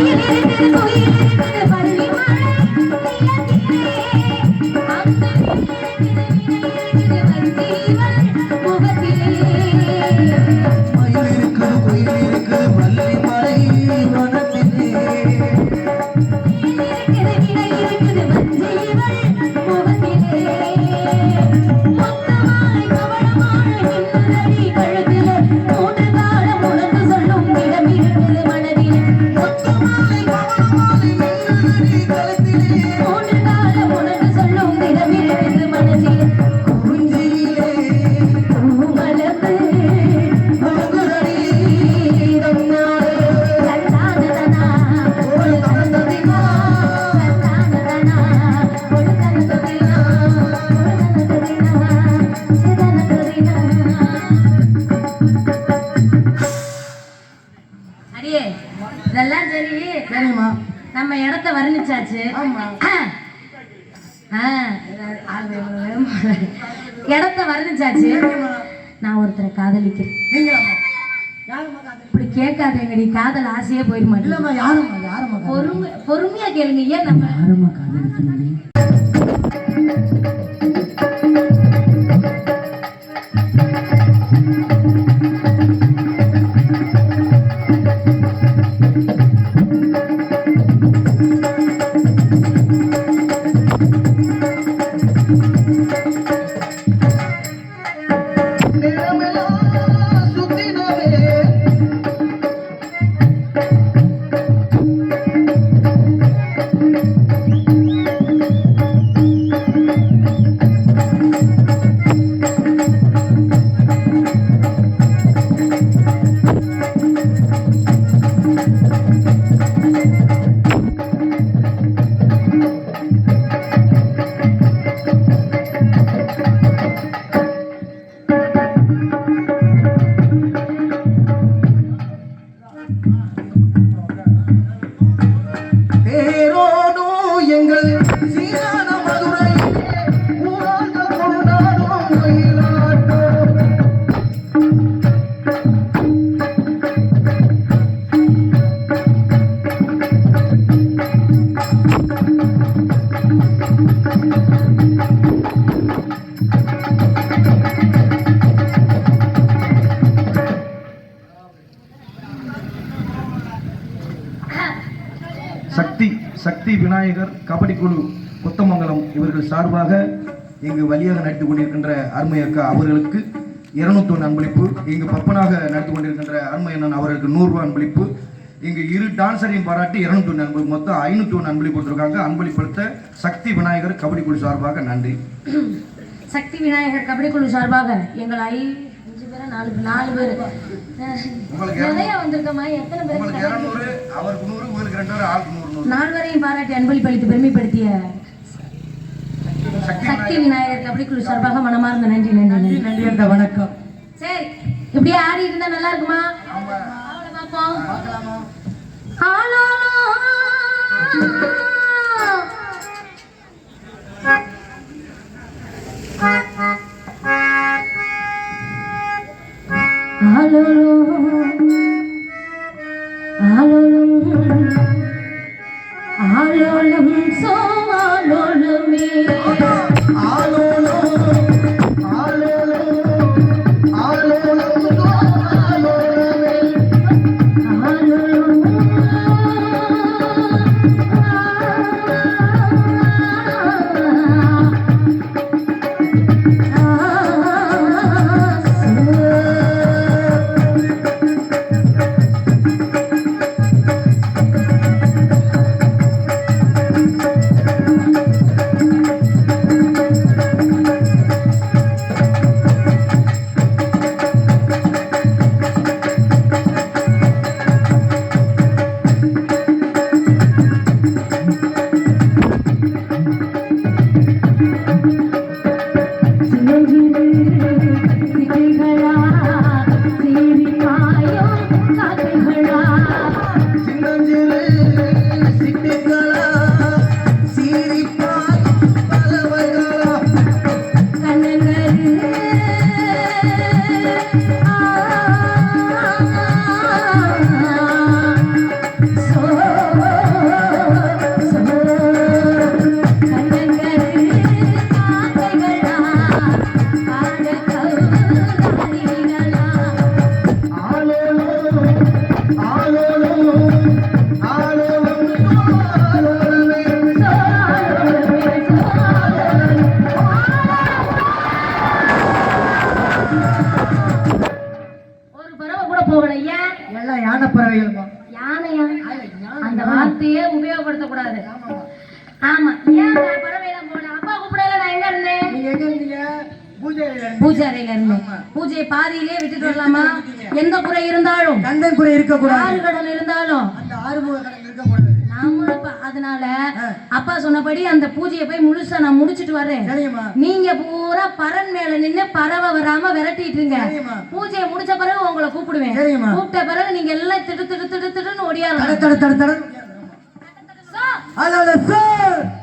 逃げれてるとい。அடியே இதெல்லாம் சரி சரிம்மா நம்ம இடத்த வர்ணிச்சாச்சு. இடத்த வர்ணிச்சாச்சு. நான் ஒருத்தரை காதலிக்கிறேன். இப்படி கேட்காதேங்கடி. காதல் ஆசையே மாட்டேன் இல்லம்மா யாரும்மா? யாரும்மா பொறுமை பொறுமையா கேளுங்க. ஏன் நம்ம யாரும்மா காதலிக்கிறீங்க? சக்தி விநாயகர் கபடி குழு கொத்தமங்கலம் இவர்கள் சார்பாக இங்கு வழியாக நடித்துக் கொண்டிருக்கின்ற அருமை அக்கா அவர்களுக்கு இருநூத்தொன்று அன்பளிப்பு. இங்கு பப்பனாக நடத்தி கொண்டிருக்கின்ற அருமை அண்ணன் அவர்களுக்கு நூறுரூவா அன்பளிப்பு. இங்கு இரு டான்சரையும் பாராட்டி இருநூத்தொன்று அன்பளிப்பு மொத்தம் ஐநூற்றி ஒன்று அன்பளிப்பு கொடுத்துருக்காங்க. அன்பளிப்படுத்த சக்தி விநாயகர் கபடி குழு சார்பாக நன்றி. சக்தி விநாயகர் கபடி குழு சார்பாக எங்கள் ஐ அஞ்சு பேரா? நாலு பேர். நாலு பேர் நிறைய வந்திருக்கமா எத்தனை உங்களுக்கு நால்வரையும் பாராட்டி அன்பளிப்பளித்து பெருமைப்படுத்திய சக்தி விநாயகர் கபடி குழு சார்பாக மனமார்ந்த நன்றி நன்றி நன்றி. நன்றி அந்த வணக்கம். சரி இப்படியே ஆடி இருந்தா நல்லா இருக்குமா? ஆமா. அவளை பார்ப்போம். பார்க்கலாமா? ஆலோ ஆலோலம் ஆலோலம் ஆலோலம் உபயோகப்படுத்தக்கூடாது ஆமா. ஏன் பறவையெல்லாம் போன அப்பா கூப்பிடல நான் எங்க இருந்தேன்? நீங்க எங்க இருந்தீங்க? பூஜையை பாதியிலே விட்டுட்டு வரலாமா? எந்த குறை இருந்தாலும். கந்தன் குறை இருக்கக்கூடாது. ஆறு கடன் இருந்தாலும். அந்த ஆறுமுக கடன் இருக்கக்கூடாது. நாம இப்ப அதனால அப்பா சொன்னபடி அந்த பூஜையை போய் முழுசா நான் முடிச்சிட்டு வரேன் நீங்க பூரா பறன் மேல நின்னு பறவை வராம விரட்டிட்டு இருங்க. பூஜையை முடிச்ச பிறகு உங்களை கூப்பிடுவேன். கூப்பிட்ட பிறகு நீங்க எல்லாம் திடு திடு திடு திடுன்னு தட あららさん